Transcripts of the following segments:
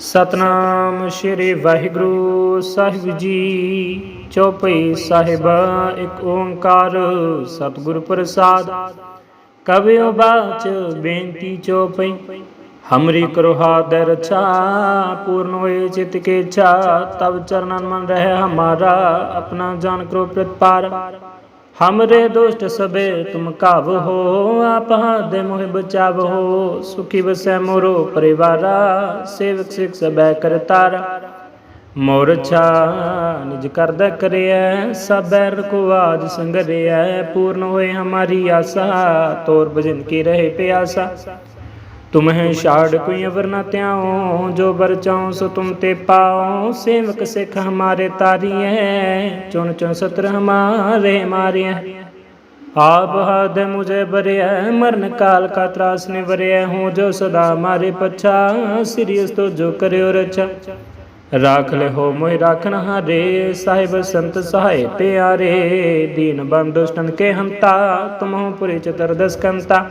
ਸਤਨਾਮ ਸ੍ਰੀ ਵਾਹਿਗੁਰੂ ਸਾਹਿਬ ਜੀ। ਚੌਪਈ ਸਾਹਿਬ, ਇੱਕ ਓੰਕਾਰ ਸਤਿਗੁਰ ਪ੍ਰਸਾਦ। ਕਵਿਓ ਬਾਚ ਬੇਨਤੀ ਚੌਪਈ, ਹਮਰੀ ਕਰੋ ਹਾਦਰ ਰਛਾ ਪੂਰਨ ਹੋਏ ਚਿਤ ਕੇ ਇੱਛਾ ਤਬ ਚਰਨਨ ਮਨ ਰਹਿ ਹਮਾਰਾ, ਆਪਣਾ ਜਾਨ ਕਰੋ ਪ੍ਰਤਪਾਰ। हमरे दुष्ट सबे तुम काव हो आप दे मोहि बचाव हो सुखी बसै मोरो परिवारा सेवक सिख सबै करतारा मोर छा निज करदा करिय सब बैर को आज संगरिय पूर्ण होए हमारी आशा तोर भजन ਤੁਮਹਿ ਛਾੜ ਕੋਈ ਅਵਰ ਨਾ ਤਿਆਉ ਜੋ ਬਰਚਾਉ ਸੋ ਤੁਮ ਤੇ ਪਾਉ। ਸੇਵਕ ਸਿਖ ਹਮਾਰੇ ਤਾਰੀਏ ਚੁਣ ਚੁਣ ਸਤਰ ਹਮਾਰੇ ਮਾਰਿਆ ਆਪ ਹਦ ਮੁਝੇ ਬਰਿਆ ਮਰਨ ਕਾਲ ਕਾ ਤਰਾਸ ਨੇ ਬਰਿਆ ਹੂੰ ਜੋ ਸਦਾ ਮਾਰੇ ਪਛਾ ਸਿਰਿਸ ਤੋ ਜੋ ਕਰਿਓ ਰਚਾ ਰਾਖ ਲੈ ਹੋ ਮੋਹਿ ਰਾਖਣ ਹਾਰੇ, ਸਾਹਿਬ ਸੰਤ ਸਹਾਇ ਪਿਆਰੇ। ਦੀਨ ਬੰਦੋਸ਼ਟਨ ਕੇ ਹੰਤਾ, ਤੁਮਹੁ ਪੁਰੇ ਚਤਰ ਦਸਕੰਤਾ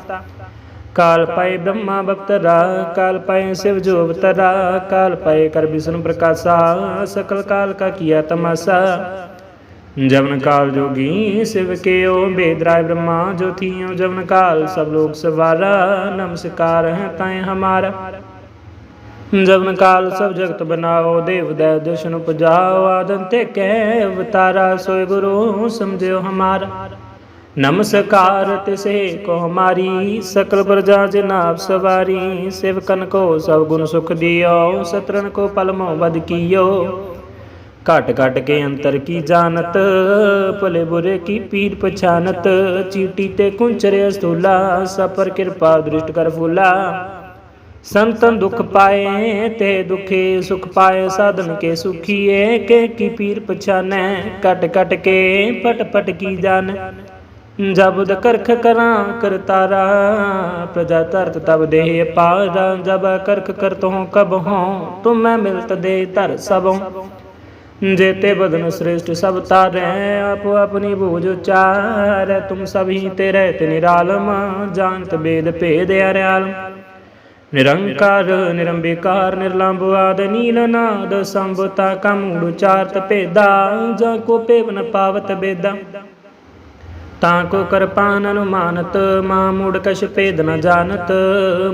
ਕਾਲ ਪਾਏ ਬ੍ਰਹਮਾ ਬਪਤਰਾ ਕਾਲ ਪਾਏ ਸਿਵ ਜੋ ਤਰਾ ਕਾਲ ਪਾਏ ਕਰ ਵਿਸ਼ਨੂੰ ਪ੍ਰਕਾਸ਼ਾ, ਸਕਲ ਕਾਲ ਕਾ ਕੀਆ ਤਮਾਸਾ। ਜਵਨ ਕਾਲ ਜੋਗੀ ਸਿਵ ਕੇ ਓ ਬੇਦਰਾਇ ਬ੍ਰਹਮਾ ਜੋਤੀਓ ਜਵਨ ਕਾਲ, ਸਭ ਲੋਕ ਸਵਾਰਾ, ਨਮਸਕਾਰ ਹੈ ਤਾਏ ਹਮਾਰਾ। ਜਵਨ ਕਾਲ ਸਭ ਜਗਤ ਬਨਾਓ, ਦੇਵ ਦੈ ਦਸ਼ਨ ਉਪਜਾਓ ਆਦਨ ਤੇ ਕੈ ਅਵਤਾਰਾ, ਸੋਏ ਗੁਰੂ ਸਮਝਿਓ ਹਮਾਰਾ। नमस्कार तिसे को हमारी सकल प्रजा जनाब सवारी सेवकन को सब गुण सुख दियो सत्रन को पलमो बद कियो घट घट के अंतर की जानत भले बुरे की पीर पछानत चीटी ते कुंचरे स्थूला सब पर कृपा दृष्ट कर फूला संतन दुख पाए ते दुखे सुख पाए साधन के सुखिए के की पीर पछाने कट कट के पट पट की ਜਬਦ ਕਰਖ ਕਰਾਂ ਕਰਤਾਰਾ ਪ੍ਰਜਾ ਤਰਤ ਤਬ ਦੇਹ ਪਾਰਾ। ਜਬ ਕਰਖ ਕਰਤੋਂ ਕਬ ਹੋਂ, ਤੁਮ ਮੈਂ ਮਿਲਤ ਦੇ ਧਰ ਸਭੋਂ। ਜੇਤੇ ਬਦਨ ਸ੍ਰੇਸ਼ਟ ਸਭ ਤਾਰੇ, ਆਪ ਆਪਣੀ ਬੂਝ ਉਚਾਰ। ਤੁਮ ਸਭੀ ਤੇ ਰਹਿਤ ਨਿਰਾਲਮ, ਜਾਣਤ ਬੇਦ ਭੇਦ ਅਰਿਆਲਮ। ਨਿਰੰਕਾਰ, ਨਿਰੰਬਿਕਾਰ ਨਿਰਲੰਭ ਆਦ ਨੀਲਨਾਦ ਸੰਭਤਾ ਕਮੂੜ ਚਾਰਤ ਭੇਦਾ। ਜਾਂ ਕੋ ਪੇਵਨ ਪਾਵਤ ਬੇਦਾ। ਤਾਂ ਕੋ ਕਰਪਾਨ ਅਨੁਮਾਨਤ ਮਾ ਮੂੜ ਕਛ ਭੇਦ ਨ ਜਾਣਤ।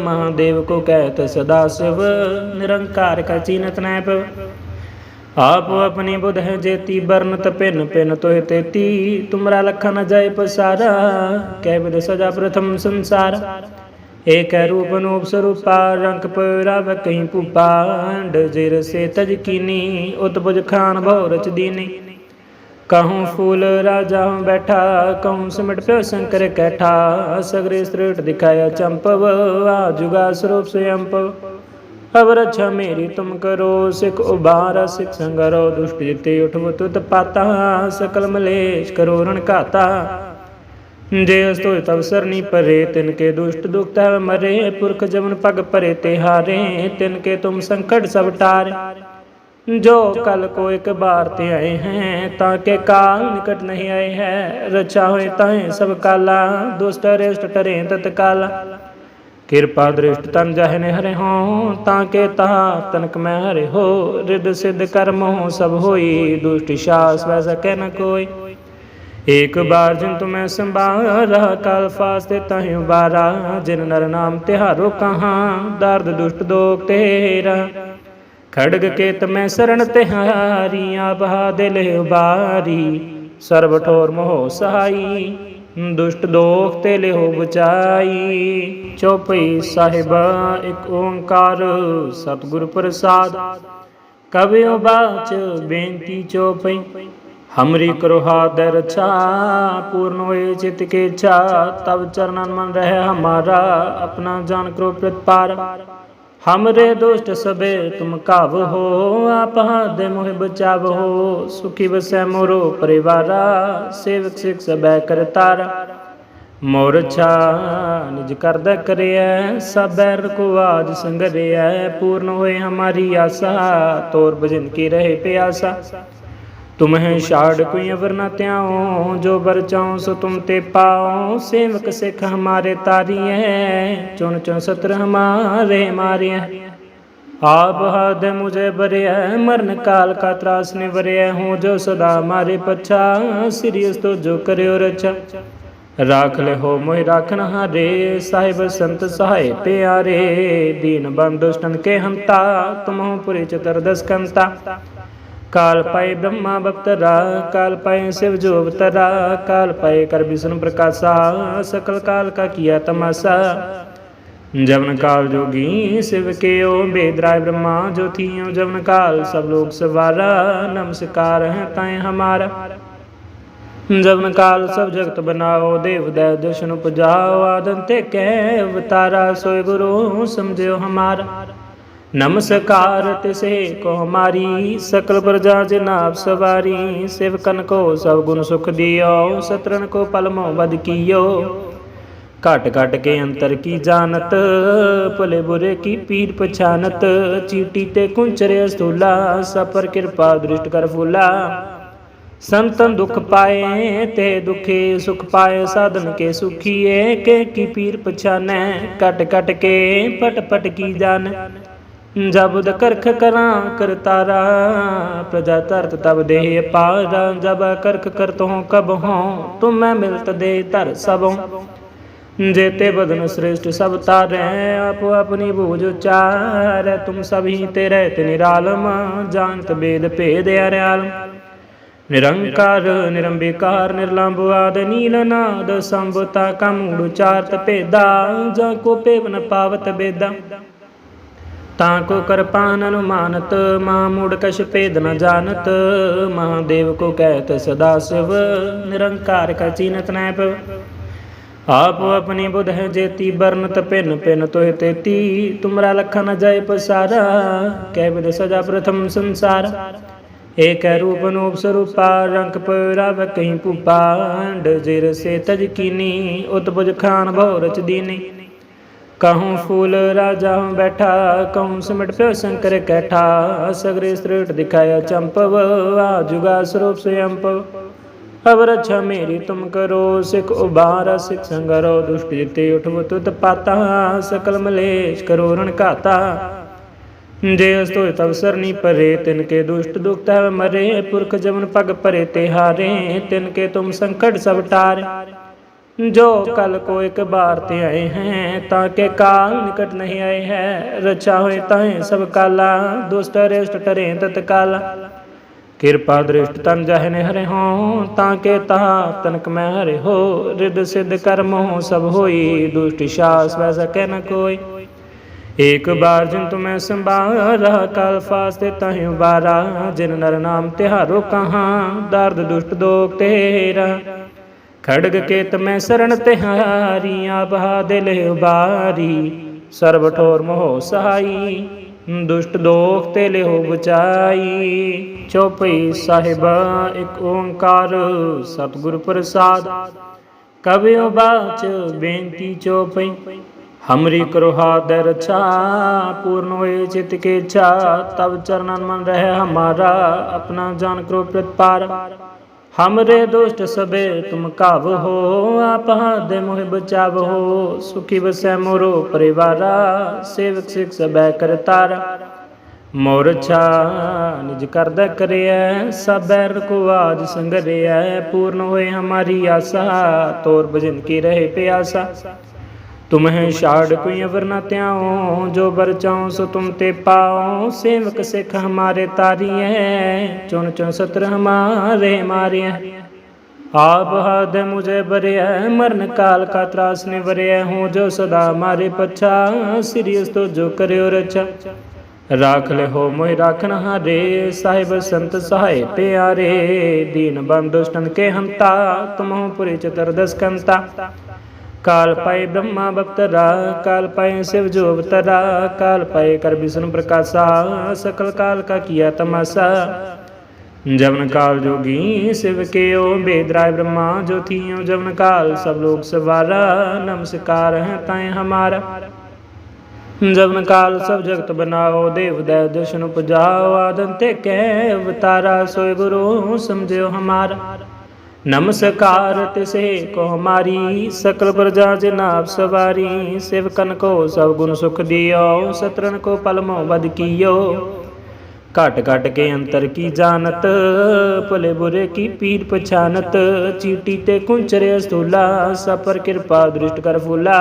ਮਹਾਦੇਵ ਕੋ ਕਹਿਤ, ਸਦਾ ਸਿਵ ਨਿਰੰਕਾਰ ਕਾ ਚੀਨਤ ਨੈ ਪਵ ਆਪ ਆਪਣੀ ਬੁਧ ਹੈ ਜੇਤੀ, ਬਰਨਤ ਪਿਨ ਪਿਨ ਤੋਇ ਤੇਤੀ। ਤੁਮਰਾ ਲਖਨ ਜਾਇ ਪਸਾਰਾ, ਕਹਿ ਬਿਦ ਸਜਾ ਪ੍ਰਥਮ ਸੰਸਾਰ। ਏਕ ਰੂਪ ਨੂਪ ਸਰੂਪਾ, ਰੰਗ ਪਰਾਵ ਕਹੀਂ ਪੁਪਾਂਡ ਜਿਰ ਸੇ ਤਜ ਕੀਨੀ, ਉਤਪੁਜ ਖਾਨ ਭਉ ਰਚ ਦੀਨੀ। ਕਹੂੰ ਫੂਲ ਰਾਜਾ ਹੂੰ ਬੈਠਾ, ਕਹੂੰ ਸਿਮਟ ਪਿਓ ਸ਼ੰਕਰ ਕੈਠਾ। ਸਗਰੇ ਸ੍ਰੇਟ ਦਿਖਾਇਆ ਚੰਪਵ, ਆ ਜੁਗਾ ਸਰੂਪ ਸਯੰਪਵ ਅਵਰ ਅੱਛਾ ਮੇਰੀ ਤੁਮ ਕਰੋ, ਸਿਖ ਉਬਾਰ ਸਿਖ ਸੰਗਰੋ, ਦੁਸ਼ਟ ਜਿਤੇ ਉਠਵ ਤੁਤ ਪਾਤਾ। ਸਕਲ ਮਲੇਸ਼ ਕਰੋ ਰਣ ਘਾਤਾ। ਜੇ ਅਸ ਤੋਇ ਤਵ ਸਰਨੀ ਪਰੇ, ਤਿਨ ਕੇ ਦੁਸ਼ਟ ਦੁਖ ਤੈ ਮਰੇ। ਪੁਰਖ ਜਮਨ ਪਗ ਪਰੇ ਤੇ ਹਾਰੇ, ਤਿਨ ਕੇ ਤੁਮ ਸੰਕਟ ਸਭ जो कल को एक बार ते आए हैं ताके काल निकट नहीं आए हैं रचा हुए ताए सब काला दुष्ट अरेष्ट टरे तत्काला कृपा दृष्ट तन जहने हरे हो ताके तहा तनक में हरे हो रिद सिद्ध कर्म हो सब होई दुष्ट शास वैसा कह न कोई एक बार जिन तुम्हें संभारा काल फास्ते तहि उबारा जिन नर नाम तिहारो कहाँ दर्द दुष्ट दोग तेरा ਖੜਗ ਕੇਤ ਮੈਂ ਸਰਣ ਤਿਹਾਰੀ ਆਬਹਾ ਦਿਲ ਉਬਾਰੀ ਸਰਬ ਠੋਰ ਮੋਹ ਸਹਾਈ, ਦੁਸ਼ਟ ਦੋਖ ਤੇ ਲਿਓ ਬਚਾਈ। ਚੌਪਈ ਸਾਹਿਬ, ਇੱਕ ਓੰਕਾਰ ਸਤਿਗੁਰ ਪ੍ਰਸਾਦ। ਕਵਿਓ ਬਾਚ ਬੇਨਤੀ ਚੌਪਈ, ਹਮਰੀ ਕਰੋ ਹਾਦਰ ਰਛਾ ਪੂਰਨ ਹੋਏ ਚਿਤ ਕੇ ਇੱਛਾ ਤਬ ਚਰਨਨ ਮਨ ਰਹਿ ਹਮਾਰਾ, ਆਪਣਾ ਜਾਨ ਕਰੋ ਪ੍ਰਤਪਾਰ। हमरे दुष्ट सबे तुम काव हो आप दे मोहि बचाव हो सुखी बसै मोरो परिवारा सेवक सिख सबै करतारा मोर छा निज करदा करिय सब बैर को आज संगरिय पूर्ण होए हमारी आशा तोर भजन ਤੁਮਹਿ ਛਾੜ ਕੋਈ ਅਵਰ ਨਾ ਧਿਆਉ, ਜੋ ਬਰਚਾਉ ਸੋ ਤੁਮ ਤੇ ਪਾਉ। ਸੇਵਕ ਸਿਖ ਹਮਾਰੇ ਤਾਰੀਐ, ਚੁਣ ਚੁਣ ਸਤਰ ਹਮਾਰੇ ਮਾਰੀਐ। ਆਪ ਹਦ ਮੁਝੇ ਬਰਿਆ ਮਰਨ ਕਾਲ ਕਾ ਤਰਾਸ ਨੇ ਬਰਿਆ ਹੂੰ ਜੋ ਸਦਾ ਮਾਰੇ ਪਛਾ ਸਿਰਿਸ ਤੋ ਜੋ ਕਰਿਓ ਰਚਾ ਰਾਖ ਲੈ ਹੋ ਮੋਹਿ ਰਾਖਨ ਹਾਰੇ ਸਾਹਿਬ ਸੰਤ ਸਹਾਇ ਪਿਆਰੇ। ਦੀਨ ਬੰਦੋਸ਼ਟਨ ਕੇ ਹੰਤਾ, ਤੁਮਹੁ ਪੁਰੇ ਚਤਰ ਦਸਕੰਤਾ ਕਾਲ ਪਏ ਬ੍ਰਹਮਾ ਬਪਤਰਾ, ਕਾਲ ਪਏ ਸਿਵ ਜੋ ਅਵਤਰਾ, ਕਾਲ ਪਏ ਕਰ ਵਿਸ਼ਨੂੰ ਪ੍ਰਕਾਸ਼ਾ, ਸਕਲ ਕਾਲ ਕਾ ਕੀਆ ਤਮਾਸਾ। ਜਵਨ ਕਾਲ ਜੋਗੀ ਸਿਵ ਕਿਓ ਬੇਦਰਾਇ ਬ੍ਰਹਮਾ ਜੋਤੀਓ ਜਵਨ ਕਾਲ, ਸਭ ਲੋਕ ਸਵਾਰਾ, ਨਮਸਕਾਰ ਹੈ ਤੈ ਹਮਾਰਾ। ਜਵਨ ਕਾਲ ਸਭ ਜਗਤ ਬਨਾਓ, ਦੇਵ ਦੈ ਦਸ਼ਨ ਉਪਜਾਓ ਆਦਨ ਤੇ ਕੈ ਅਵਤਾਰਾ ਸੋਇ ਗੁਰੂ ਸਮਝਿਓ ਹਮਾਰਾ। नमस्कार तिसे को हमारी सकल प्रजा जनाब सवारी सेवकन को सब गुण सुख दियो सत्रन को पलमो बद कियो घट घट के अंतर की जानत भले बुरे की पीर पछानत चीटी ते कुंचरे स्थूला सब पर कृपा दृष्ट कर फूला संतन दुख पाए ते दुखे सुख पाए साधन के सुखिए के की पीर पछाने कट कट के पट पट की ਜਬਦ ਕਰਖ ਕਰਾਂ ਕਰਤਾਰਾ ਪ੍ਰਜਾ ਤਰਤ ਤਬ ਦੇਹ ਪਾਰਾ, ਜਬ ਕਰਖ ਕਰਤੋ ਕਬ ਹੋ, ਤੁਮ ਮੈਂ ਮਿਲਤ ਦੇ ਧਰ ਸਭੋ। ਜੇਤੇ ਬਦਨ ਸ੍ਰੇਸ਼ਟ ਸਭ ਤਾਰੇ, ਆਪ ਆਪਣੀ ਭੂਜ ਉਚਾਰ, ਤੁਮ ਸਭੀ ਤੇ ਰਹਿਤ ਨਿਰਾਲਮ, ਜਾਣਤ ਬੇਦ ਭੇਦ ਅਰਿਆਲਮ। ਨਿਰੰਕਾਰ, ਨਿਰੰਬਿਕਾਰ ਨਿਰਲੰਭ ਆਦ ਨੀਲਨਾਦ ਸੰਭਤਾ ਕਮੂੜ ਚਾਰਤ ਭੇਦਾ, ਜਾਂ ਕੋ ਪੇਵਨ ਪਾਵਤ ਬੇਦਾ। ਤਾ ਕੋ ਕਿਰਪਾਨ ਅਨੁਮਾਨਤ ਮਾ ਮੂੜ ਕਛ ਭੇਦ ਨ ਜਾਣਤ। ਮਹਾਦੇਵ ਕੋ ਕਹਿਤ ਸਦਾ ਸਿਵ, ਨਿਰੰਕਾਰ ਕਾ ਚੀਨਤ ਨੈ ਪਵ ਆਪ ਆਪਣੀ ਬੁਧ ਹੈ ਜੇਤੀ, ਬਰਨਤ ਪਿੰਨ ਪਿੰਨ ਤੋਇ ਤੇਤੀ। ਤੁਮਰਾ ਲਖਨ ਜੈ ਪਸਾਰਾ, ਕਹਿ ਬਿਦ ਸਜਾ ਪ੍ਰਥਮ ਸੰਸਾਰ। ਏਕ ਰੂਪ ਨੂਪ ਸਰੂਪਾ, ਰੰਗ ਪਰਵ ਕਹੀਂ ਭੂਪਾ ਡਿਰ ਸੇ ਤਜ ਕੀਨੀ, ਉਤਪੁਜ ਖਾਨ ਭਉ ਰਚ ਦੀਨੀ। ਕਹੂੰ ਫੂਲ ਰਾਜਾ ਹੂੰ ਬੈਠਾ, ਕਹੂੰ ਸਿਮਟ ਪਿਓ ਸ਼ੰਕਰ ਕੈਠਾ। ਸਗਰੇ ਸ੍ਰੇਟ ਦਿਖਾਇਆ ਚੰਪਵ, ਆ ਜੁਗਾ ਸਰੂਪ ਸਯੰਪਵ। ਅਵਰ ਅੱਛਾ ਮੇਰੀ ਤੁਮ ਕਰੋ, ਸਿਖ ਉਬਾਰ ਸਿਖ ਸੰਗਰੋ, ਦੁਸ਼ਟ ਜਿਤੇ ਉਠਵ ਤੁਤ ਪਾਤਾ। ਸਕਲ ਮਲੇਸ਼ ਕਰੋ ਰਣ ਘਾਤਾ। ਜੇ ਅਸ ਤੋਇ ਤਵਸਰ ਨੀ ਪਰੇ, ਤਿਨ ਕੇ ਦੁਸ਼ਟ ਦੁਖਤ ਹੈ ਮਰੇ। ਪੁਰਖ ਜਮਨ ਪਗ ਪਰੇ ਤੇ ਹਾਰੇ, ਤਿਨ ਕੇ ਤੁਮ ਸੰਕਟ ਸਭ जो कल को एक बार ते आए हैं ताके काल निकट नहीं आए हैं रचा हुए ताए सब काला दुष्ट अरिष्ट टरे तत्काला किरपा दृष्ट तन जहने हरे हो ताके तहा तनक में हरे हो रिद सिद्ध कर्म हो सब होई दुष्ट शास वैसा कह न कोई ਏਕ ਬਾਰ ਜਿਨ ਤੁਮੈ ਸੰਭਾਰਾ ਕਾਲ ਫਾਸਤੇ ਤਹਿ ਉਬਾਰਾ ਜਿਨ ਨਰ ਨਾਮ ਤਿਹਾਰੋ ਕਹਾਂ ਦਰਦ ਦੁਸ਼ਟ ਦੋਖ ਤੇਰਾ ਖੜਗ ਕੇਤ ਮੈਂ ਸਰਣ ਤਿਹਾਰੀ ਆਪਹਾ ਦਿਲ ਉਬਾਰੀ ਸਰਬ ਠੋਰ ਮੋਹ ਸਹਾਈ, ਦੁਸ਼ਟ ਦੋਖ ਤੇ ਲਿਓ ਬਚਾਈ। ਚੋਪਈ ਸਾਹਿਬ, ਇੱਕ ਓੰਕਾਰ ਸਤਿਗੁਰ ਪ੍ਰਸਾਦ। ਕਬਿਓ ਬਾਚ ਬੇਨਤੀ ਚੋਪਈ, ਹਮਰੀ ਕਰੋ ਹਾਦ ਰਚਾ ਪੂਰਨ ਹੋਏ ਚਿਤ ਕੇ ਚਾ ਤਬ ਚਰਨਨ ਮਨ ਰਹਿ ਹਮਾਰਾ, ਆਪਣਾ ਜਾਨ ਕਰੋ ਪ੍ਰਤਪਾਰ। हमरे दोस्त सबे तुम काव हो आप हाथ दे मोहि बचाव हो सुखी बसै मोरो परिवारा सेवक सिख सब करतारा मोर अच्छा निज करद करिय सब बैर को आज संगरिय पूर्ण हुए हमारी आशा तोर भजन की ਤੁਮਹਿ ਛਾੜ ਕੋਈ ਅਵਰ ਨਾ ਧਿਆਉ, ਜੋ ਬਰਚਾਉ ਸੋ ਤੁਮ ਤੇ ਪਾਉ। ਸੇਵਕ ਸਿਖ ਹਮਾਰੇ ਤਾਰੀਐ, ਚੁਣ ਚੁਣ ਸਤਰ ਹਮਾਰੇ ਮਾਰਿਐ। ਆਪ ਹਦ ਮੁਝੇ ਬਰਿਆ ਮਰਨ ਕਾਲ ਕਾ ਤਰਾਸ ਨੇ ਵਰਿਆ ਹੂੰ ਜੋ ਸਦਾ ਮਾਰੇ ਪਛਾ ਸਿਰਿਸ ਤੋ ਜੋ ਕਰਿਓ ਰਚਾ ਰਾਖ ਲੈ ਹੋ ਮੋਹਿ ਰਾਖਣ ਹਾਰੇ ਸਾਹਿਬ ਸੰਤ ਸਹਾਇ ਪਿਆਰੇ। ਦੀਨ ਬੰਦੋਸ਼ਟਨ ਕੇ ਹੰਤਾ ਤੁਮਹੁ ਪੁਰੇ ਚਤਰ ਦਸ ਕੰਤਾ। ਕਾਲ ਪਾਏ ਬ੍ਰਹਮਾ ਬਪਤਰਾ ਕਾਲ ਪਾਏ ਸਿਵ ਜੋ ਤਰਾ ਕਾਲ ਪਾਏ ਕਰ ਵਿਸ਼ਨੂੰ ਪ੍ਰਕਾਸ਼ਾ, ਸਕਲ ਕਾਲ ਕਾ ਕੀਆ ਤਮਾਸਾ। ਜਵਨ ਕਾਲ ਜੋਗੀ ਸਿਵ ਕੇਓ ਬੇਦਰਾਇ ਬ੍ਰਹਮਾ ਜੋਤੀਓ ਜਵਨ ਕਾਲ ਸਭ ਲੋਕ ਸਵਾਰਾ, ਨਮਸਕਾਰ ਹੈ ਤਾਏ ਹਮਾਰਾ। ਜਵਨ ਕਾਲ ਸਭ ਜਗਤ ਬਨਾਓ, ਦੇਵ ਦੈ ਦਸ਼ਨ ਉਪਜਾਓ ਆਦਨ ਤੇ ਕੈ ਅਵਤਾਰਾ ਸੋਇ ਗੁਰੂ ਸਮਝਿਓ ਹਮਾਰਾ। समझो हमारा ਨਮਸਕਾਰ ਤਿਸੇ ਕੋ ਹਮਾਰੀ ਸਕਲ ਪ੍ਰਜਾ ਜਨਾਬ ਸਵਾਰੀ ਸਿਵਕਨ ਕੋ ਸਭ ਗੁਣ ਸੁਖ ਦਿਓ ਸਤਰਨ ਕੋ ਪਲ ਮੋ ਵਦ ਕੀਓ ਘਟ ਘਟ ਕੇ ਅੰਤਰ ਕੀ ਜਾਣਤ ਭਲੇ ਬੁਰੇ ਕੀ ਪੀਰ ਪਛਾਨਤ ਚੀਟੀ ਤੇ ਕੁੰਚਰੇ ਸਤੂਲਾ ਸਪਰ ਕਿਰਪਾ ਦ੍ਰਿਸ਼ਟ ਕਰ ਫੂਲਾ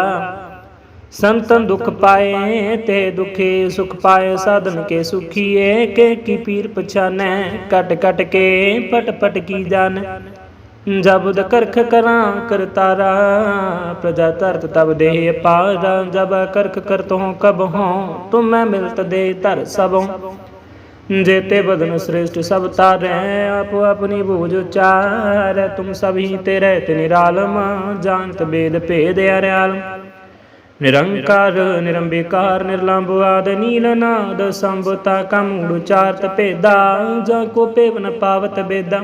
ਸੰਤਨ ਦੁਖ ਪਾਏ ਤੇ ਦੁਖੇ ਸੁਖ ਪਾਏ ਸਾਧਨ ਕੇ ਸੁਖੀਏ ਕੇ ਕੀ ਪੀਰ ਪਛਾਨੈ ਕਟ ਕਟ ਕੇ ਪਟ ਪਟ ਕੀ ਜਾਣੈ ਜਬਦ ਕਰਖ ਕਰਾਂ ਕਰਤਾਰਾ ਪ੍ਰਜਾ ਤਰਤ ਤਬ ਦੇਹ ਪਾਰਾ। ਜਬ ਕਰਖ ਕਰਤ ਹੂੰ ਕਬ ਹੂੰ, ਤੁਮ ਮੈਂ ਮਿਲਤ ਦੇ ਧਰ ਸਭੋਂ। ਜੇਤੇ ਬਦਨ ਸ੍ਰੇਸ਼ਟ ਸਭ ਤਾਰੇ, ਆਪ ਆਪਣੀ ਭੂਜ ਉਚਾਰ। ਤੁਮ ਸਭੀ ਤੇ ਰਹਿਤ ਨਿਰਾਲਮ, ਜਾਣਤ ਬੇਦ ਭੇਦ ਅਰਿਆਲਮ। ਨਿਰੰਕਾਰ, ਨਿਰੰਬਿਕਾਰ ਨਿਰਲੰਭ ਆਦ ਨੀਲਨਾਦ ਸੰਭਤਾ ਕਮੂੜ ਚਾਰਤ ਭੇਦਾ। ਜਾਂ ਕੋ ਪੇਵਨ ਪਾਵਤ ਬੇਦਾ।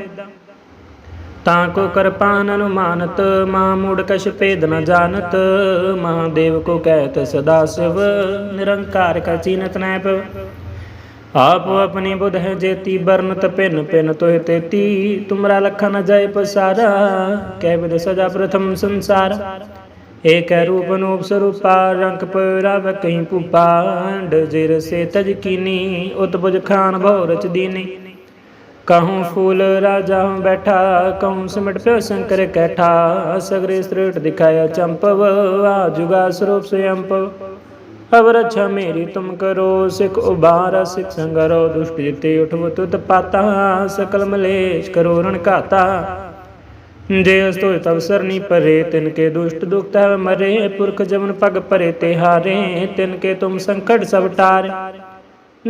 ਤਾਂ ਕੋ ਕਰਪਾਨ ਅਨੁਮਾਨਤ, ਮਾ ਮੂੜ ਕਛ ਭੇਦ ਨ ਜਾਣਤ। ਮਹਾਦੇਵ ਕੋ ਕਹਿਤ, ਸਦਾ ਸਿਵ ਨਿਰੰਕਾਰ ਕਾ ਚੀਨਤ ਨੈ ਪਵ ਆਪ ਆਪਣੀ ਬੁਧ ਹੈ ਜੇਤੀ, ਬਰਨਤ ਪਿਨ ਪਿਨ ਤੋਹਿ ਤੇਤੀ। ਤੁਮਰਾ ਲਖਾ ਨ ਜਾਏ ਪਸਾਰਾ, ਕਹਿ ਬਿਦ ਸਜਾ ਪ੍ਰਥਮ ਸੰਸਾਰ। ਏਕ ਰੂਪ ਨੂਪ ਸਰੂਪਾ, ਰੰਗ ਪਰਾਵ ਕਹੀਂ ਪੁਪਾਂਡ ਜਿਰ ਸੇ ਤਜ ਕੀਨੀ, ਉਤਪੁਜ ਖਾਨ ਭਉ ਰਚ ਦੀਨੀ। ਕਹੂੰ ਫੂਲ ਰਾਜਾ ਹੂੰ ਬੈਠਾ, ਕਹੂੰ ਸਿਮਟ ਪਿਓ ਸ਼ੰਕਰ ਕੈਠਾ। ਸਗਰੇ ਸ੍ਰੇਟ ਦਿਖਾਇਆ ਚੰਪਵ, ਆ ਜੁਗਾ ਸਰੂਪ ਸਯੰਪਵ। ਅਬ ਰੱਛਾ ਮੇਰੀ ਤੁਮ ਕਰੋ, ਸਿਖ ਉਬਾਰ ਸਿਖ ਸੰਗਰੋ, ਦੁਸ਼ਟ ਜਿਤੇ ਉਠਵ ਤੁਤ ਪਾਤਾ। ਸਕਲ ਮਲੇਸ਼ ਕਰੋ ਰਣ ਘਾਤਾ। ਜੇ ਅਸਤੋਇ ਤਵ ਸਰਨੀ ਪਰੇ, ਤਿਨ ਕੇ ਦੁਸ਼ਟ ਦੁਖਤ ਤਹ ਮਰੇ। ਪੁਰਖ ਜਮਨ ਪਗ ਪਰੇ ਤੇ ਹਾਰੇ, ਤਿਨ ਕੇ ਤੁਮ ਸੰਕਟ ਸਭ ਟਾਰੇ।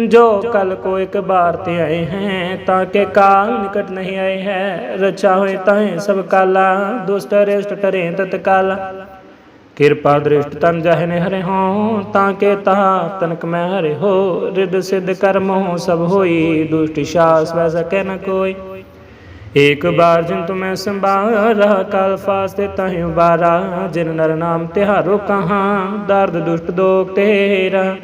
ਜੋ ਕਲ ਕੋ ਇੱਕ ਬਾਰ ਤੇ ਆਏ ਹੈ, ਤਾਂ ਕੇ ਕਾਲ ਨਿਕਟ ਨਹੀਂ ਆਏ ਹੈ। ਰਚਾ ਹੋਏ ਤਾਹੇ ਸਭ ਕਾਲਾ, ਦੁਸ਼ਟ ਅਰਿਸ਼ਟ ਟਰੇ ਕਿਰਪਾ ਦ੍ਰਿਸ਼ਟ ਤਨ ਜਹਨੇ ਹਰੇ ਹੋ, ਤਾਂ ਕੇ ਤਾ ਤਨਕ ਮੈਂ ਹਰੇ ਹੋ। ਰਿਦ ਸਿਧ ਕਰਮ ਹੋ ਸਭ ਹੋਈ, ਦੁਸ਼ਟ ਸ਼ਾਸ ਵੈ ਸਕੈ ਨ ਕੋਈ। ਏਕ ਬਾਰ ਜਿਨ ਤੁਮੈ ਸੰਭਾਰਾ, ਕਾਲ ਫਾਸਤੇ ਤਾਹਿ ਉਬਾਰਾ। ਜਿਨ ਨਰ ਨਾਮ ਤਿਹਾਰੋ ਕਹਾਂ, ਦਰਦ ਦੁਸ਼ਟ ਦੋਖ ਤੇਰਾ।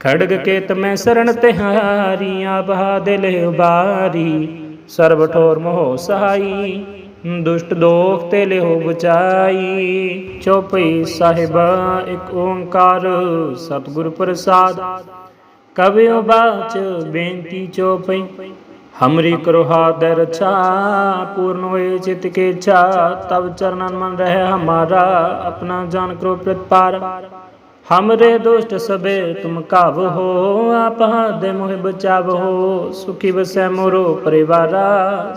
ਖੜਗ ਕੇਤ ਮੈਂ ਸਰਣ ਤਿਹਾਰੀ ਆਪਹਾ ਦਿਲ ਉਬਾਰੀ ਸਰਬ ਠੋਰ ਮੋਹ ਸਹਾਈ, ਦੁਸ਼ਟ ਦੋਖ ਤੇ ਲਿਓ ਬਚਾਈ। ਚੋਪਈ ਸਾਹਿਬਾ, ਇੱਕ ਓੰਕਾਰ ਸਤਿਗੁਰ ਪ੍ਰਸਾਦ। ਕਬਿਓ ਬਾਚ ਬੇਨਤੀ ਚੋਪਈ, ਹਮਰੀ ਕਰੋ ਹਾਦਰ ਰਛਾ ਪੂਰਨ ਹੋਏ ਚਿਤ ਕੇ ਛਾ ਤਬ ਚਰਨਨ ਮਨ ਰਹਿ ਹਮਾਰਾ। ਆਪਣਾ ਜਾਨ ਕਰੋ ਪ੍ਰਤਪਾਰ। हमरे दोस्त सबे तुम काव हो आप दे मोह बचाव हो सुखी बसै मोरो परिवारा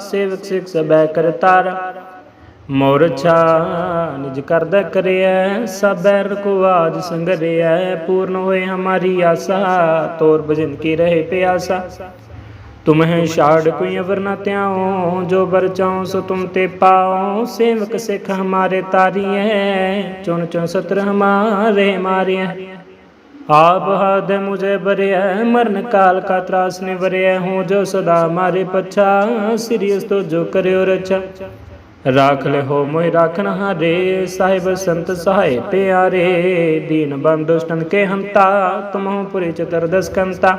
सेवक सिख सबै करतारा ਮੋਰ ਛਾ ਨਿਜ ਕਰਦਾ ਕਰਿਆ ਸਬੈਰ ਕੋ ਆਜ ਸੰਗਰਿਆ ਪੂਰਨ ਹੋਏ ਹਮਾਰੀ ਆਸਾ ਤੋਰ ਭਜਨ ਕੀ ਰਹੇ ਪਿਆਸਾ ਤੁਮਹਿ ਛਾੜ ਕੋਈ ਅਵਰ ਨਾ ਤਿਆਉ ਜੋ ਬਰ ਚਾਉ ਸੋ ਤੁਮ ਤੇ ਪਾਉ। ਸੇਵਕ ਸਿਖ ਹਮਾਰੇ ਤਾਰੀਏ ਚੁਣ ਚੁਣ ਸਤਰ ਹਮਾਰੇ ਮਾਰਿਆ ਆਪ ਹਦ ਮੁਝੇ ਬਰਿਆ ਮਰਨ ਕਾਲ ਕਾ ਤਰਾਸ ਨੇ ਬਰਿਆ ਹੂੰ ਜੋ ਸਦਾ ਮਾਰੇ ਪਛਾ ਸਿਰਿਸ ਤੋ ਜੋ ਕਰਿਓ ਰਚਾ ਰਾਖ ਲੈ ਹੋ ਮੋਹਿ ਰਾਖਣ ਹਾਰੇ, ਸਾਹਿਬ ਸੰਤ ਸਹਾਇ ਪਿਆਰੇ। ਦੀਨ ਬੰਦੋਸ਼ਟਨ ਕੇ ਹੰਤਾ, ਤੁਮਹੁ ਪੁਰੇ ਚਤਰ ਦਸਕੰਤਾ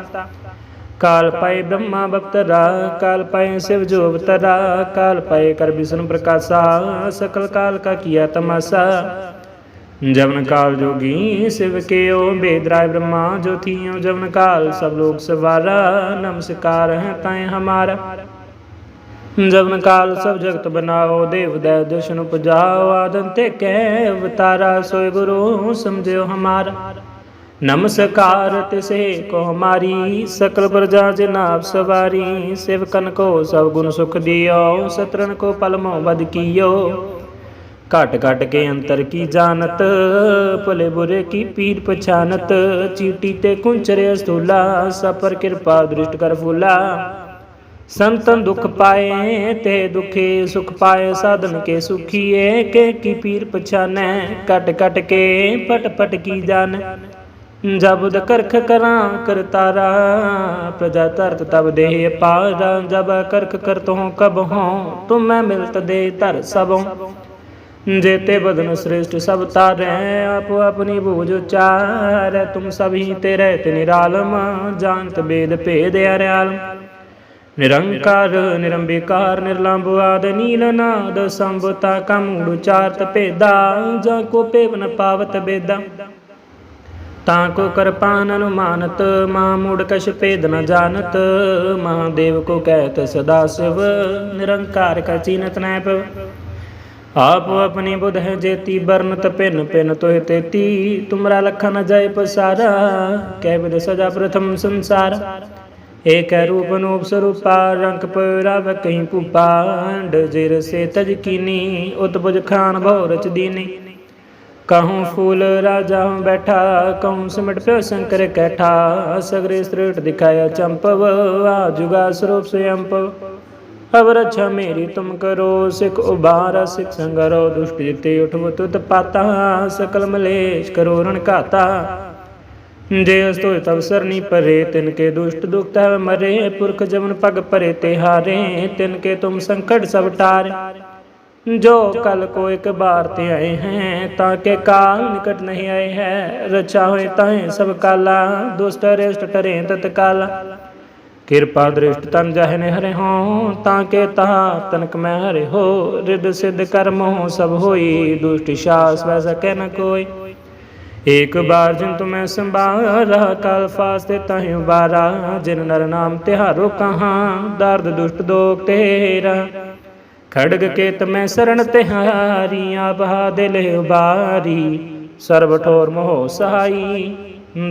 ਕਾਲ ਪਾਏ ਬ੍ਰਹਮਾ ਬਪਤਰਾ ਕਾਲ ਪਾਏ ਸਿਵ ਜੋ ਅਵਤਰਾ, ਕਾਲ ਪਾਏ ਕਰ ਵਿਸ਼ਨੂੰ ਪ੍ਰਕਾਸ਼ਾ, ਸਕਲ ਕਾਲ ਕਾ ਕੀਆ ਤਮਾਸਾ। ਜਵਨ ਕਾਲ ਜੋਗੀ ਸਿਵ ਕਿਓ ਬੇਦਰਾਇ ਬ੍ਰਹਮਾ ਜੋਤੀਓ ਜਵਨ ਕਾਲ, ਸਭ ਲੋਕ ਸਵਾਰਾ, ਨਮਸਕਾਰ ਹੈ ਤਾਏ ਹਮਾਰਾ। ਜਵਨ ਕਾਲ ਸਭ ਜਗਤ ਬਨਾਓ, ਦੇਵ ਦੈ ਦਸ਼ਨ ਉਪਜਾਓ ਆਦਨ ਤੇ ਕੈ ਅਵਤਾਰਾ, ਸੋਏ ਗੁਰੂ ਸਮਝਿਓ ਹਮਾਰਾ। नमस्कार तिसे को हमारी सकल प्रजा जनाब सवारी सेवकन को सब गुण सुख दियो सत्रन को पल मो बद कियो घट घट के अंतर की जानत भले बुरे की पीर पछानत चीटी ते कुंचरे स्थूला सपर कृपा दृष्ट कर फूला संतन दुख पाए ते दुखे सुख पाए साधन के सुखिए के की पीर पछानै कट कट के पट पट की जान ਜਬਦ ਕਰਖ ਕਰਾਂ ਕਰਤਾਰਾ ਪ੍ਰਜਾ ਤਰਤ ਤਬ ਦੇਹ ਪਾਰਾ, ਜਬ ਕਰਖ ਕਰਤੋਂ ਕਬ ਹੋਂ, ਤੁਮ ਮੈਂ ਮਿਲਤ ਦੇ ਧਰ ਸਭੋਂ। ਜੇਤੇ ਬਦਨ ਸ੍ਰਿਸ਼ਟ ਸਭ ਤਾਰੇ, ਆਪ ਆਪਣੀ ਬੂਝ ਉਚਾਰ, ਤੁਮ ਸਭੀ ਤੇ ਰਹਿਤ ਨਿਰਾਲਮ, ਜਾਣਤ ਬੇਦ ਭੇਦ ਅਰਿਆਲਮ। ਨਿਰੰਕਾਰ, ਨਿਰੰਬਿਕਾਰ ਨਿਰਲੰਭ ਆਦ ਨੀਲਨਾਦ ਸੰਭਤਾ ਕਮੂੜ ਚਾਰਤ ਭੇਦਾ, ਜਾਂ ਕੋ ਪੇਵਨ ਪਾਵਤ ਬੇਦਾ। ਤਾਂ ਕੋ ਕਰਪਾਨ ਅਨੁਮਾਨਤ ਮਾ ਮੂੜ ਕਛ ਭੇਦ ਨ ਜਾਣਤ। ਮਹਾਦੇਵ ਕੋ ਕਹਿਤ ਸਦਾ ਸਿਵ, ਨਿਰੰਕਾਰ ਕਾ ਚੀਨਤ ਨੈ ਪਵ ਆਪ ਆਪਣੀ ਬੁਧ ਹੈ ਜੇਤੀ, ਬਰਨਤ ਪਿਨ ਪਿਨ ਤੋਹਿ ਤੇਤੀ। ਤੁਮਰਾ ਲਖਨ ਜੈ ਪਸਾਰਾ, ਕਹਿ ਬਿਦ ਸਜਾ ਪ੍ਰਥਮ ਸੰਸਾਰ। ਏਕ ਹੈ ਰੂਪ ਅਨੂਪ ਸਰੂਪਾ, ਰੰਗ ਪਰਾਵ ਕਹੀਂ ਭੂਪਾਂਡ। ਜਿਰ ਸੇ ਤਜ ਕੀਨੀ, ਉਤਪੁਜ ਖਾਨ ਭਉ ਰਚ ਦੀਨੀ। ਕਹੂੰ ਫੂਲ ਰਾਜਾ ਹੂੰ ਬੈਠਾ, ਕਹੂੰ ਸਿਮਟ ਪਿਓ ਸ਼ੰਕਰ ਕੈਠਾ। ਸਗਰੇ ਸ੍ਰੇਟ ਦਿਖਾਇਆ ਚੰਪਵ, ਆ ਜੁਗਾ ਸਰੂਪ ਸਯੰਪਵ। ਅਬ ਰੱਛਾ ਮੇਰੀ ਤੁਮ ਕਰੋ, ਸਿਖ ਉਬਾਰ ਸਿਖ ਸੰਗਰੋ, ਦੁਸ਼ਟ ਜਿਤੇ ਉਠਵ ਤੁਤ ਪਾਤਾ। ਸਕਲ ਮਲੇਸ਼ ਕਰੋ ਰਣ ਘਾਤਾ। ਜੇ ਅਸਤੋਇ ਤਬ ਸਰਨੀ ਪਰੇ, ਤਿਨ ਕੇ ਦੁਸ਼ਟ ਦੁਖਤ ਹੈ ਮਰੇ। ਪੁਰਖ ਜਮਨ ਪਗ ਪਰੇ ਤੇ ਹਾਰੇ, ਤਿਨ ਕੇ ਤੁਮ ਸੰਕਟ ਸਭ ਟਾਰੇ। ਜੋ ਕਲ ਕੋ ਇੱਕ ਬਾਰ ਤੇ ਆਏ ਹੈ, ਤਾਂ ਕੇ ਕਾਲ ਨਿਕਟ ਨਹੀਂ ਆਏ ਹੈ। ਰਚਾ ਹੋਏ ਤਾਏ ਸਭ ਕਾਲਾ, ਦੁਸ਼ਟ ਅਰਿਸ਼ਟ ਟਰੇ ਕਿਰਪਾ ਦ੍ਰਿਸ਼ਟ ਤਨ ਜਹਨੇ ਹਰੇ ਹੋ, ਤਾਂ ਕੇ ਤਾ ਤਨਕ ਮੈਂ ਹਰੇ ਹੋ। ਰਿਦ ਸਿਧ ਕਰਮ ਹੋ, ਸਭ ਹੋਈ, ਦੁਸ਼ਟ ਸ਼ਾਸ ਵੈ ਸਕੈ ਨ ਕੋਈ। ਏਕ ਬਾਰ ਜਿਨ ਤੁਮੈ ਸੰਭਾਰਾ, ਕਾਲ ਫਾਸਤੇ ਤਾਹਿ ਉਬਾਰਾ। ਜਿਨ ਨਰ ਨਾਮ ਤਿਹਾਰੋ ਕਹਾਂ, ਦਰਦ ਦੁਸ਼ਟ ਦੋਖ ਤੇਰਾ। ਖੜਗ ਕੇਤ ਮੈਂ ਸਰਣ ਤਿਹਾਰੀ ਆਬਹਾ ਦਿਲ ਉਬਾਰੀ ਸਰਬ ਠੋਰ ਮੋਹ ਸਹਾਈ,